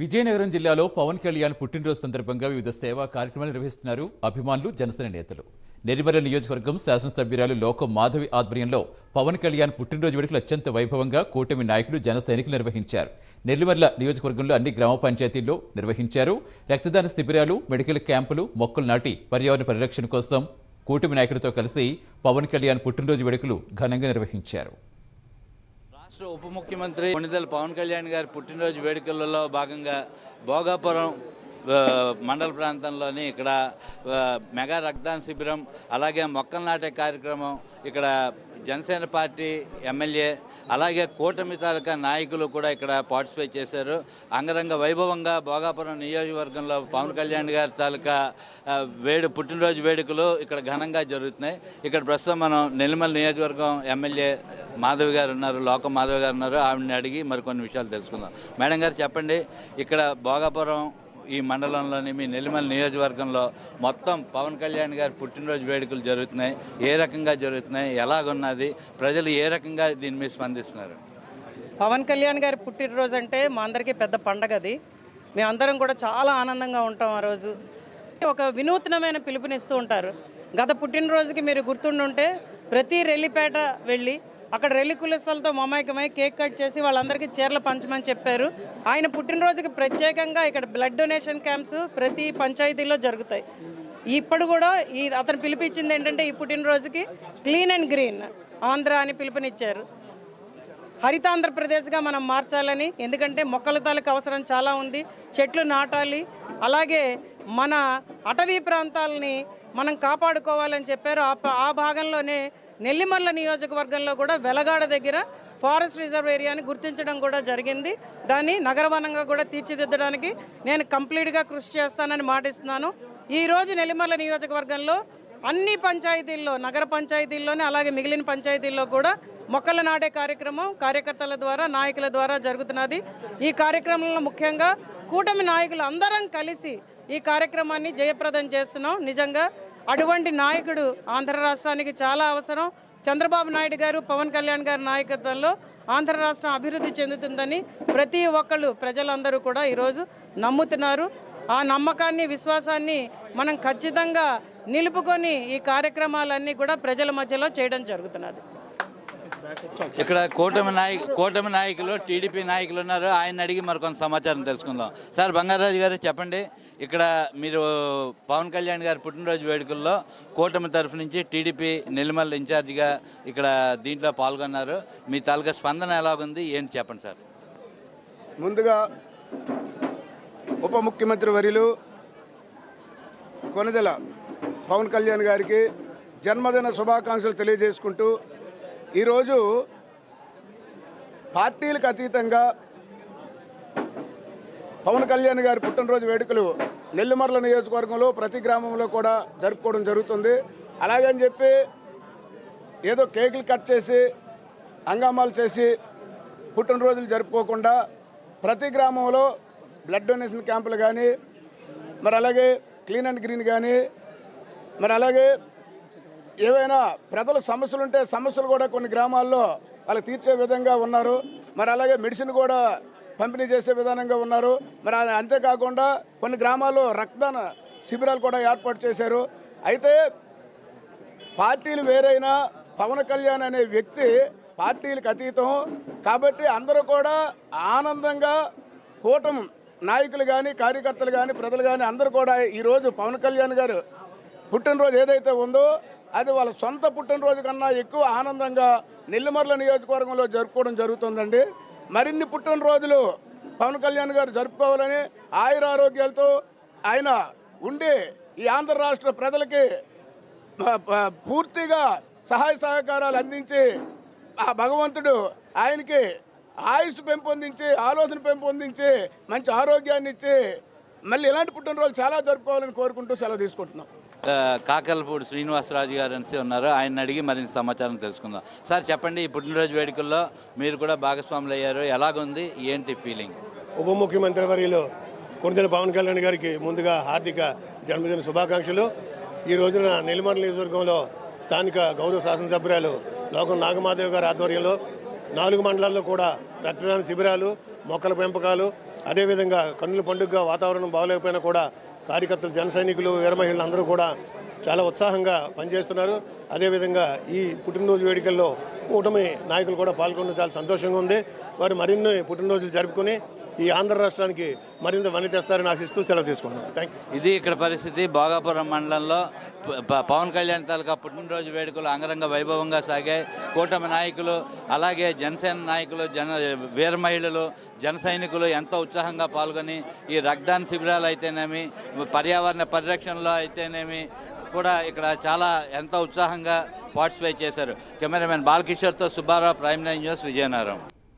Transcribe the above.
విజయనగరం జిల్లాలో పవన్ కళ్యాణ్ పుట్టినరోజు సందర్భంగా వివిధ సేవా కార్యక్రమాలు నిర్వహిస్తున్నారు. అభిమానులు జనసేన నేతలు. నెరిమల నియోజకవర్గం శాసనసభ్యురాలు లోకం మాధవి ఆధ్వర్యంలో పవన్ కళ్యాణ్ పుట్టినరోజు వేడుకలు అత్యంత వైభవంగా కూటమి నాయకులు జన సైనికులు నిర్వహించారు. నెల్లిమర్ల నియోజకవర్గంలో అన్ని గ్రామ పంచాయతీల్లో నిర్వహించారు. రక్తదాన శిబిరాలు మెడికల్ క్యాంపులు మొక్కలు నాటి పర్యావరణ పరిరక్షణ కోసం కూటమి నాయకులతో కలిసి పవన్ కళ్యాణ్ పుట్టినరోజు వేడుకలు ఘనంగా నిర్వహించారు. రాష్ట్ర ఉప ముఖ్యమంత్రి కొణిదెల పవన్ కళ్యాణ్ గారి పుట్టినరోజు వేడుకలలో భాగంగా భోగాపురం మండల ప్రాంతంలోని ఇక్కడ మెగా రక్తదాన శిబిరం అలాగే మొక్కలు నాటే కార్యక్రమం ఇక్కడ జనసేన పార్టీ ఎమ్మెల్యే అలాగే కూటమి తాలూకా నాయకులు కూడా ఇక్కడ పార్టిసిపేట్ చేశారు. అంగరంగ వైభవంగా భోగాపురం నియోజకవర్గంలో పవన్ కళ్యాణ్ గారి తాలూకా వేడు పుట్టినరోజు వేడుకలు ఇక్కడ ఘనంగా జరుగుతున్నాయి. ఇక్కడ ప్రస్తుతం మనం నెల్లిమల్ నియోజకవర్గం ఎమ్మెల్యే మాధవి గారు ఉన్నారు లోక మాధవి గారు ఉన్నారు. ఆవిడని అడిగి మరికొన్ని విషయాలు తెలుసుకుందాం. మేడం గారు చెప్పండి ఇక్కడ భోగాపురం ఈ మండలంలోని మీ నెల్లిమల నియోజకవర్గంలో మొత్తం పవన్ కళ్యాణ్ గారి పుట్టినరోజు వేడుకలు జరుగుతున్నాయి. ఏ రకంగా జరుగుతున్నాయి? ఎలాగున్నది? ప్రజలు ఏ రకంగా దీని మీద స్పందిస్తున్నారు? పవన్ కళ్యాణ్ గారి పుట్టినరోజు అంటే మా అందరికీ పెద్ద పండగ అది. మేమందరం కూడా చాలా ఆనందంగా ఉంటాం ఆ రోజు. ఒక వినూత్నమైన పిలుపునిస్తూ ఉంటారు. గత పుట్టినరోజుకి మీరు గుర్తుండుంటే ప్రతి రెల్లిపేట వెళ్ళి అక్కడ రెల్లి కులస్థలతో మమైకమై కేక్ కట్ చేసి వాళ్ళందరికీ చీరలు పంచమని చెప్పారు. ఆయన పుట్టినరోజుకి ప్రత్యేకంగా ఇక్కడ బ్లడ్ డొనేషన్ క్యాంప్స్ ప్రతి పంచాయతీలో జరుగుతాయి. ఇప్పుడు కూడా ఈ అతను పిలిపించింది ఏంటంటే ఈ పుట్టినరోజుకి క్లీన్ అండ్ గ్రీన్ ఆంధ్ర అని పిలుపునిచ్చారు. హరితాంధ్రప్రదేశ్గా మనం మార్చాలని ఎందుకంటే మొక్కల తాలకు అవసరం చాలా ఉంది చెట్లు నాటాలి అలాగే మన అటవీ ప్రాంతాలని మనం కాపాడుకోవాలని చెప్పారు. ఆ ఆ భాగంలోనే నెల్లిమర్ల నియోజకవర్గంలో కూడా వెలగాడ దగ్గర ఫారెస్ట్ రిజర్వ్ ఏరియాని గుర్తించడం కూడా జరిగింది. దాన్ని నగరవనంగా కూడా తీర్చిదిద్దడానికి నేను కంప్లీట్గా కృషి చేస్తానని మాటిస్తున్నాను. ఈరోజు నెల్లిమర్ల నియోజకవర్గంలో అన్ని పంచాయతీల్లో నగర పంచాయతీల్లోనే అలాగే మిగిలిన పంచాయతీల్లో కూడా మొక్కలు నాటే కార్యక్రమం కార్యకర్తల ద్వారా నాయకుల ద్వారా జరుగుతున్నది. ఈ కార్యక్రమంలో ముఖ్యంగా కూటమి నాయకులు అందరం కలిసి ఈ కార్యక్రమాన్ని జయప్రదం చేస్తున్నాం. నిజంగా అటువంటి నాయకుడు ఆంధ్ర రాష్ట్రానికి చాలా అవసరం. చంద్రబాబు నాయుడు గారు పవన్ కళ్యాణ్ గారి నాయకత్వంలో ఆంధ్ర రాష్ట్రం అభివృద్ధి చెందుతుందని ప్రతి ఒక్కళ్ళు ప్రజలందరూ కూడా ఈరోజు నమ్ముతున్నారు. ఆ నమ్మకాన్ని విశ్వాసాన్ని మనం ఖచ్చితంగా నిలుపుకొని ఈ కార్యక్రమాలన్నీ కూడా ప్రజల మధ్యలో చేయడం జరుగుతున్నది. ఇక్కడ కూటమి నాయకు కూటమి నాయకులు టీడీపీ నాయకులు ఉన్నారు. ఆయన అడిగి మరి కొంత సమాచారం తెలుసుకుందాం. సార్ బంగారాజు గారు చెప్పండి. ఇక్కడ మీరు పవన్ కళ్యాణ్ గారి పుట్టినరోజు వేడుకల్లో కూటమి తరఫు నుంచి టీడీపీ నెల్లిమల్ల ఇన్ఛార్జిగా ఇక్కడ దీంట్లో పాల్గొన్నారు. మీ తాలూకా స్పందన ఎలాగుంది? ఏంటి చెప్పండి సార్. ముందుగా ఉప ముఖ్యమంత్రి వర్యులు కొనదెల పవన్ కళ్యాణ్ గారికి జన్మదిన శుభాకాంక్షలు తెలియజేసుకుంటూ ఈరోజు పార్టీలకు అతీతంగా పవన్ కళ్యాణ్ గారి పుట్టినరోజు వేడుకలు నెల్లిమర్ల నియోజకవర్గంలో ప్రతి గ్రామంలో కూడా జరుపుకోవడం జరుగుతుంది. అలాగని చెప్పి ఏదో కేకులు కట్ చేసి హంగామాలు చేసి పుట్టినరోజులు జరుపుకోకుండా ప్రతి గ్రామంలో బ్లడ్ డొనేషన్ క్యాంపులు కానీ మరి అలాగే క్లీన్ అండ్ గ్రీన్ కానీ మరి అలాగే ఏవైనా ప్రజలు సమస్యలు ఉంటే సమస్యలు కూడా కొన్ని గ్రామాల్లో వాళ్ళు తీర్చే విధంగా ఉన్నారు. మరి అలాగే మెడిసిన్ కూడా పంపిణీ చేసే విధానంగా ఉన్నారు. మరి అంతేకాకుండా కొన్ని గ్రామాల్లో రక్తదాన శిబిరాలు కూడా ఏర్పాటు చేశారు. అయితే పార్టీలు వేరైనా పవన్ కళ్యాణ్ అనే వ్యక్తి పార్టీలకు అతీతం. కాబట్టి అందరూ కూడా ఆనందంగా కూటమి నాయకులు కానీ కార్యకర్తలు కానీ ప్రజలు కానీ అందరూ కూడా ఈరోజు పవన్ కళ్యాణ్ గారు పుట్టినరోజు ఏదైతే ఉందో అది వాళ్ళ సొంత పుట్టినరోజు కన్నా ఎక్కువ ఆనందంగా నెల్లిమర్ల నియోజకవర్గంలో జరుపుకోవడం జరుగుతుందండి. మరిన్ని పుట్టినరోజులు పవన్ కళ్యాణ్ గారు జరుపుకోవాలని ఆయుర ఆరోగ్యాలతో ఆయన ఉండి ఈ ఆంధ్ర రాష్ట్ర ప్రజలకి పూర్తిగా సహాయ సహకారాలు అందించి ఆ భగవంతుడు ఆయనకి ఆయుష్ పెంపొందించి ఆలోచన పెంపొందించి మంచి ఆరోగ్యాన్ని ఇచ్చి మళ్ళీ ఇలాంటి పుట్టినరోజు చాలా జరుపుకోవాలని కోరుకుంటూ సెలవు తీసుకుంటున్నాం. కాకలపూడి శ్రీనివాసరాజు గారు అనేసి ఉన్నారు. ఆయన అడిగి మరింత సమాచారం తెలుసుకుందాం. సార్ చెప్పండి ఈ పుట్టినరోజు వేడుకల్లో మీరు కూడా భాగస్వాములు అయ్యారు. ఎలాగుంది? ఏంటి ఫీలింగ్ ఉప ముఖ్యమంత్రి వర్యులు కొణిదెల పవన్ కళ్యాణ్ గారికి ముందుగా హార్దిక జన్మదిన శుభాకాంక్షలు. ఈ రోజున నెల్లిమర్ల నియోజకవర్గంలో స్థానిక గౌరవ శాసనసభ్యురాలు లోకం నాగమాదేవి గారి ఆధ్వర్యంలో నాలుగు మండలాల్లో కూడా రక్తదాన శిబిరాలు మొక్కల పెంపకాలు అదేవిధంగా కన్నుల పండుగ వాతావరణం బాగోలేకపోయినా కూడా కార్యకర్తలు జన సైనికులు వీరమహిళలు అందరూ కూడా చాలా ఉత్సాహంగా పనిచేస్తున్నారు. అదేవిధంగా ఈ పుట్టినరోజు వేడుకల్లో కూటమి నాయకులు కూడా పాల్గొనడం చాలా సంతోషంగా ఉంది. వారు మరిన్ని పుట్టినరోజులు జరుపుకుని ఈ ఆంధ్ర రాష్ట్రానికి మరింత వని తెస్తారని ఆశిస్తూ సెలవు తీసుకున్నాను. థ్యాంక్ యూ ఇది ఇక్కడ పరిస్థితి. భోగాపురం మండలంలో పవన్ కళ్యాణ్ తాలూకా పుట్టినరోజు వేడుకలు అంగరంగ వైభవంగా సాగాయి. కూటమి నాయకులు అలాగే జనసేన నాయకులు జన వీర మహిళలు జన సైనికులు ఎంతో ఉత్సాహంగా పాల్గొని ఈ రక్దాన్ శిబిరాలు అయితేనేమి పర్యావరణ పరిరక్షణలో అయితేనేమి కూడా ఇక్కడ చాలా ఎంతో ఉత్సాహంగా పార్టిసిపేట్ చేశారు. Cameraman బాలకిషోర్తో Subbarao prime nine news Vizianagaram.